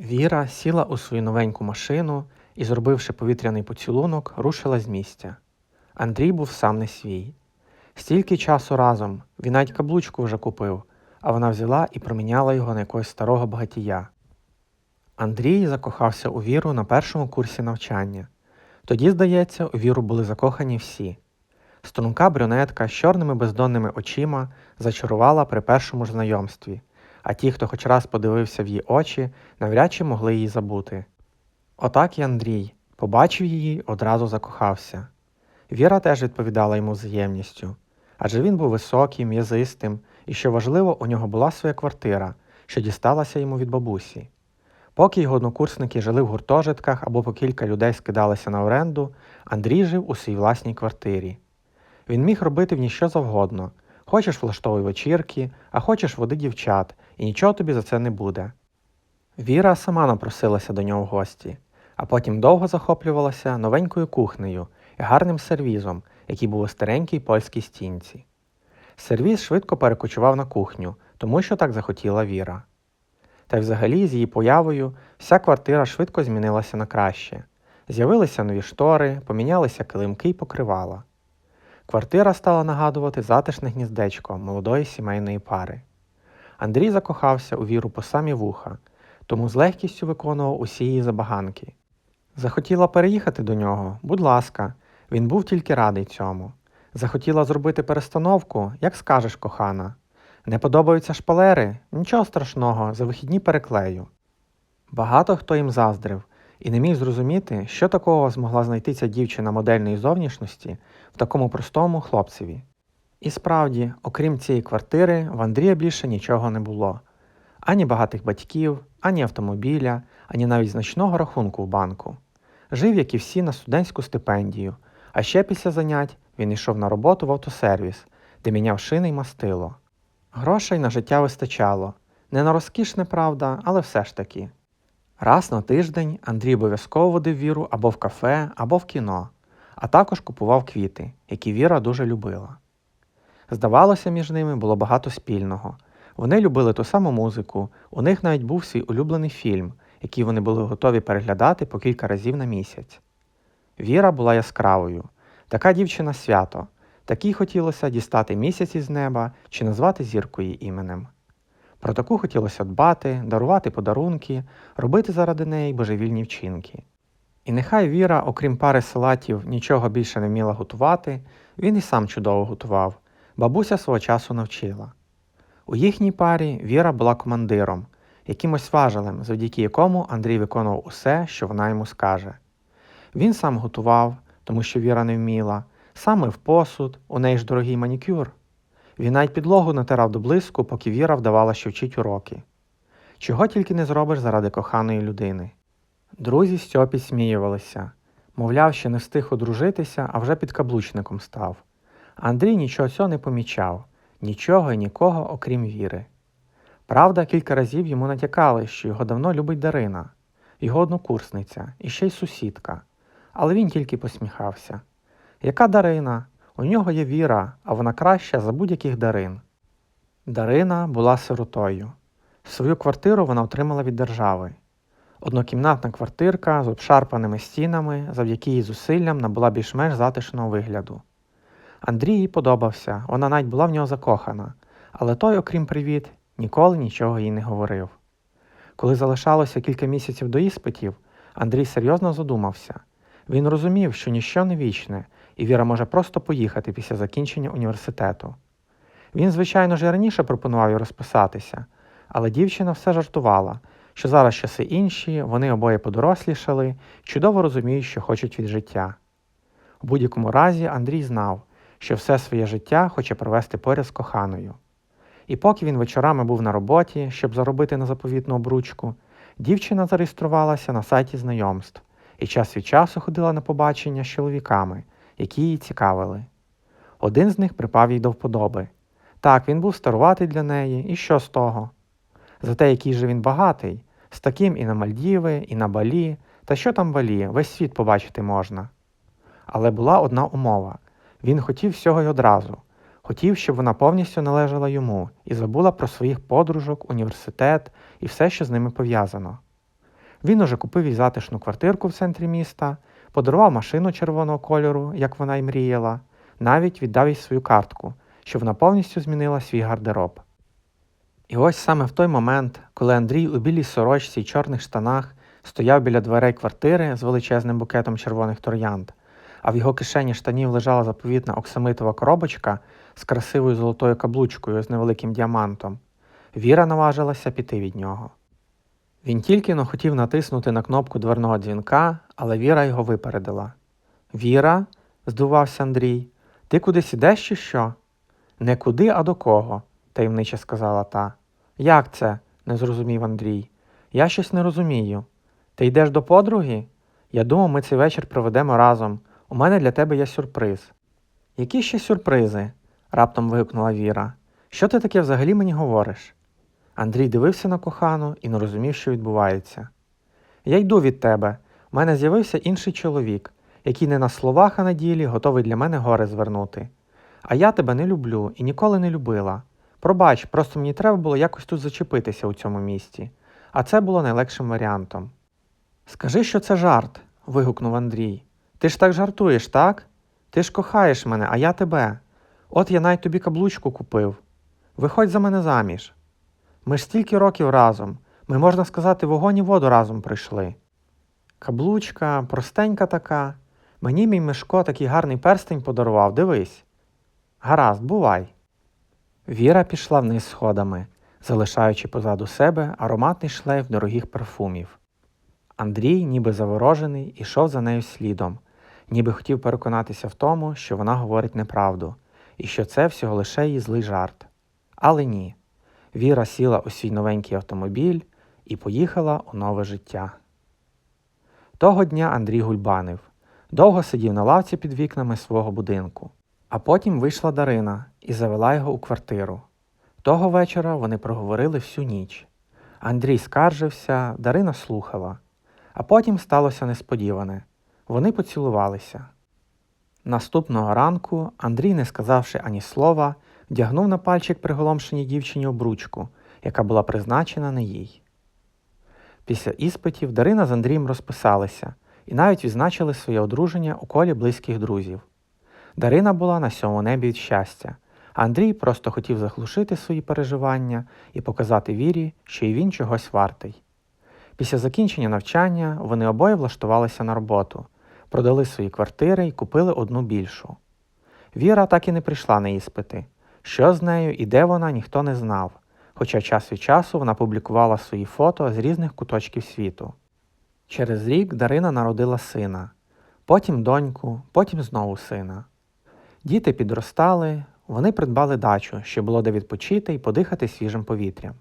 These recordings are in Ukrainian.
Віра сіла у свою новеньку машину і, зробивши повітряний поцілунок, рушила з місця. Андрій був сам не свій. Стільки часу разом він навіть каблучку вже купив, а вона взяла і проміняла його на якогось старого багатія. Андрій закохався у віру на першому курсі навчання. Тоді, здається, у віру були закохані всі. Струнка брюнетка з чорними бездонними очима зачарувала при першому ж знайомстві, а ті, хто хоч раз подивився в її очі, навряд чи могли її забути. Отак і Андрій побачив її, одразу закохався. Віра теж відповідала йому взаємністю, адже він був високим, м'язистим, і, що важливо, у нього була своя квартира, що дісталася йому від бабусі. Поки його однокурсники жили в гуртожитках або по кілька людей скидалися на оренду, Андрій жив у своїй власній квартирі. Він міг робити в ній що завгодно. Хочеш влаштовуй вечірки, а хочеш води дівчат, і нічого тобі за це не буде. Віра сама напросилася до нього в гості, а потім довго захоплювалася новенькою кухнею і гарним сервізом, який був у старенькій польській стінці. Сервіз швидко перекочував на кухню, тому що так захотіла Віра. Та й взагалі з її появою вся квартира швидко змінилася на краще. З'явилися нові штори, помінялися килимки й покривала. Квартира стала нагадувати затишне гніздечко молодої сімейної пари. Андрій закохався у віру по самі вуха, тому з легкістю виконував усі її забаганки. Захотіла переїхати до нього, будь ласка, він був тільки радий цьому. Захотіла зробити перестановку, як скажеш, кохана. Не подобаються шпалери? Нічого страшного, за вихідні переклею. Багато хто їм заздрив і не міг зрозуміти, що такого змогла знайти ця дівчина модельної зовнішності в такому простому хлопцеві. І справді, окрім цієї квартири, в Андрія більше нічого не було: ані багатих батьків, ані автомобіля, ані навіть значного рахунку в банку. Жив, як і всі, на студентську стипендію, а ще після занять він йшов на роботу в автосервіс, де міняв шини й мастило. Грошей на життя вистачало. Не на розкішне, правда, але все ж таки. Раз на тиждень Андрій обов'язково водив віру або в кафе, або в кіно, а також купував квіти, які Віра дуже любила. Здавалося, між ними було багато спільного. Вони любили ту саму музику, у них навіть був свій улюблений фільм, який вони були готові переглядати по кілька разів на місяць. Віра була яскравою, така дівчина свято, такій хотілося дістати місяць із неба чи назвати зіркою іменем. Про таку хотілося дбати, дарувати подарунки, робити заради неї божевільні вчинки. І нехай Віра, окрім пари салатів, нічого більше не вміла готувати, він і сам чудово готував, бабуся свого часу навчила. У їхній парі Віра була командиром, якимось важелем, завдяки якому Андрій виконував усе, що вона йому скаже. Він сам готував, тому що Віра не вміла, сам мив посуд, у неї ж дорогий манікюр. Він навіть підлогу натирав до блиску, поки Віра вдавала, що вчить уроки. Чого тільки не зробиш заради коханої людини. Друзі з цього підсміювалися, мовляв, ще не встиг одружитися, а вже підкаблучником став. Андрій нічого цього не помічав, нічого і нікого, окрім віри. Правда, кілька разів йому натякали, що його давно любить Дарина, його однокурсниця і ще й сусідка, але він тільки посміхався. Яка Дарина? У нього є віра, а вона краща за будь-яких дарин. Дарина була сиротою. Свою квартиру вона отримала від держави. Однокімнатна квартирка з обшарпаними стінами, завдяки її зусиллям набула більш-менш затишного вигляду. Андрій їй подобався, вона навіть була в нього закохана, але той, окрім привіт, ніколи нічого їй не говорив. Коли залишалося кілька місяців до іспитів, Андрій серйозно задумався. Він розумів, що ніщо не вічне, і Віра може просто поїхати після закінчення університету. Він, звичайно ж, і раніше пропонував їй розписатися, але дівчина все жартувала, що зараз часи інші, вони обоє подорослішали, чудово розуміють, що хочуть від життя. У будь-якому разі Андрій знав, що все своє життя хоче провести поряд з коханою. І поки він вечорами був на роботі, щоб заробити на заповітну обручку, дівчина зареєструвалася на сайті знайомств і час від часу ходила на побачення з чоловіками, які її цікавили. Один з них припав їй до вподоби. Так, він був старуватий для неї, і що з того? Зате який же він багатий, з таким і на Мальдіви, і на Балі, та що там Балі, весь світ побачити можна. Але була одна умова він хотів всього й одразу, хотів, щоб вона повністю належала йому і забула про своїх подружок, університет і все, що з ними пов'язано. Він уже купив їй затишну квартирку в центрі міста, подарував машину червоного кольору, як вона й мріяла, навіть віддав їй свою картку, щоб вона повністю змінила свій гардероб. І ось саме в той момент, коли Андрій у білій сорочці й чорних штанах стояв біля дверей квартири з величезним букетом червоних троянд, а в його кишені штанів лежала заповітна оксамитова коробочка з красивою золотою каблучкою з невеликим діамантом, Віра наважилася піти від нього. Він тільки но хотів натиснути на кнопку дверного дзвінка, але Віра його випередила. Віра, здивувався Андрій, ти кудись ідеш чи що? Не куди, а до кого, таємниче сказала та. Як це? не зрозумів Андрій. Я щось не розумію. Ти йдеш до подруги? Я думав, ми цей вечір проведемо разом. У мене для тебе є сюрприз. Які ще сюрпризи? раптом вигукнула Віра. Що ти таке взагалі мені говориш? Андрій дивився на кохану і не розумів, що відбувається. Я йду від тебе. У мене з'явився інший чоловік, який не на словах, а на ділі готовий для мене гори звернути. А я тебе не люблю і ніколи не любила. Пробач, просто мені треба було якось тут зачепитися у цьому місті, а це було найлегшим варіантом. Скажи, що це жарт, вигукнув Андрій. Ти ж так жартуєш, так? Ти ж кохаєш мене, а я тебе. От я навіть тобі каблучку купив. Виходь за мене заміж. Ми ж стільки років разом. Ми, можна сказати, вогонь і воду разом пройшли. Каблучка, простенька така. Мені мій Мишко такий гарний перстень подарував, дивись. Гаразд, бувай. Віра пішла вниз сходами, залишаючи позаду себе ароматний шлейф дорогих парфумів. Андрій, ніби заворожений, ішов за нею слідом, ніби хотів переконатися в тому, що вона говорить неправду, і що це всього лише її злий жарт. Але ні. Віра сіла у свій новенький автомобіль і поїхала у нове життя. Того дня Андрій гульбанив, довго сидів на лавці під вікнами свого будинку, а потім вийшла Дарина і завела його у квартиру. Того вечора вони проговорили всю ніч. Андрій скаржився, Дарина слухала, а потім сталося несподіване вони поцілувалися. Наступного ранку Андрій, не сказавши ані слова, вдягнув на пальчик приголомшеній дівчині обручку, яка була призначена не їй. Після іспитів Дарина з Андрієм розписалися і навіть відзначили своє одруження у колі близьких друзів. Дарина була на сьомому небі від щастя, а Андрій просто хотів заглушити свої переживання і показати вірі, що і він чогось вартий. Після закінчення навчання вони обоє влаштувалися на роботу, продали свої квартири і купили одну більшу. Віра так і не прийшла на іспити. Що з нею і де вона, ніхто не знав, хоча час від часу вона публікувала свої фото з різних куточків світу. Через рік Дарина народила сина, потім доньку, потім знову сина. Діти підростали, вони придбали дачу, щоб було де відпочити і подихати свіжим повітрям.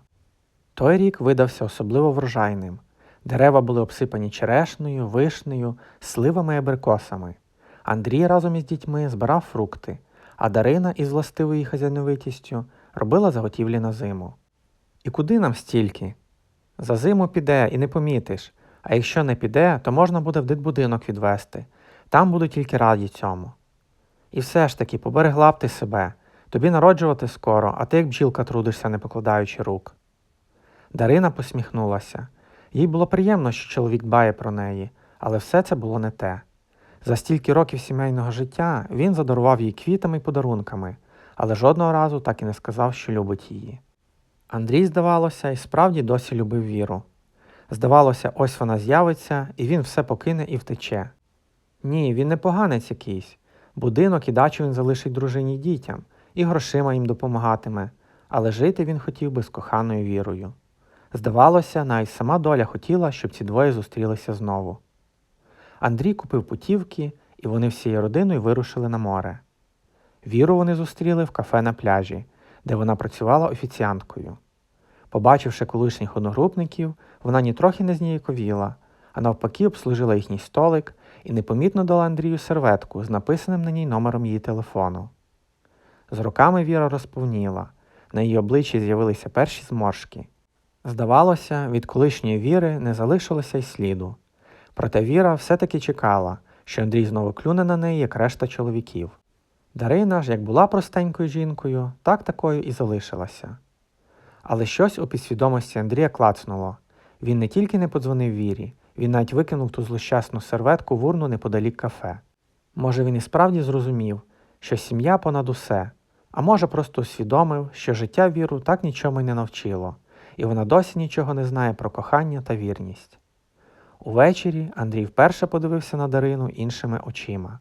Той рік видався особливо врожайним. Дерева були обсипані черешнею, вишнею, сливами і абрикосами. Андрій разом із дітьми збирав фрукти, а Дарина із властивою хазяйновитістю робила заготівлі на зиму. І куди нам стільки? За зиму піде і не помітиш, а якщо не піде, то можна буде в дитбудинок відвести. Там будуть тільки раді цьому. І все ж таки, поберегла б ти себе, тобі народжувати скоро, а ти як бджілка трудишся, не покладаючи рук. Дарина посміхнулася. Їй було приємно, що чоловік дбає про неї, але все це було не те. За стільки років сімейного життя він задарував їй квітами й подарунками, але жодного разу так і не сказав, що любить її. Андрій, здавалося, і справді досі любив віру. Здавалося, ось вона з'явиться, і він все покине і втече. Ні, він не поганець якийсь. Будинок і дачу він залишить дружині й дітям, і грошима їм допомагатиме, але жити він хотів би з коханою вірою. Здавалося, навіть сама доля хотіла, щоб ці двоє зустрілися знову. Андрій купив путівки, і вони всією родиною вирушили на море. Віру вони зустріли в кафе на пляжі, де вона працювала офіціанткою. Побачивши колишніх одногрупників, вона нітрохи не зніяковіла, а навпаки обслужила їхній столик і непомітно дала Андрію серветку з написаним на ній номером її телефону. З роками Віра розповніла, на її обличчі з'явилися перші зморшки. Здавалося, від колишньої віри не залишилося й сліду. Проте Віра все-таки чекала, що Андрій знову клюне на неї, як решта чоловіків. Дарина ж, як була простенькою жінкою, так такою і залишилася. Але щось у підсвідомості Андрія клацнуло. Він не тільки не подзвонив Вірі, він навіть викинув ту злощасну серветку в урну неподалік кафе. Може, він і справді зрозумів, що сім'я понад усе, а може, просто усвідомив, що життя віру так нічому й не навчило, і вона досі нічого не знає про кохання та вірність. Увечері Андрій вперше подивився на Дарину іншими очима.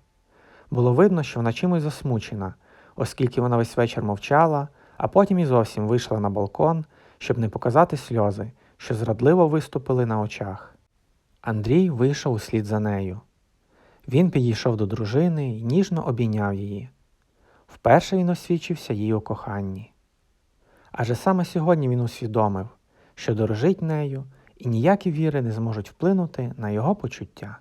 Було видно, що вона чимось засмучена, оскільки вона весь вечір мовчала, а потім і зовсім вийшла на балкон, щоб не показати сльози, що зрадливо виступили на очах. Андрій вийшов услід за нею. Він підійшов до дружини і ніжно обійняв її. Вперше він освічився їй у коханні. Адже саме сьогодні він усвідомив, що дорожить нею і ніякі віри не зможуть вплинути на його почуття.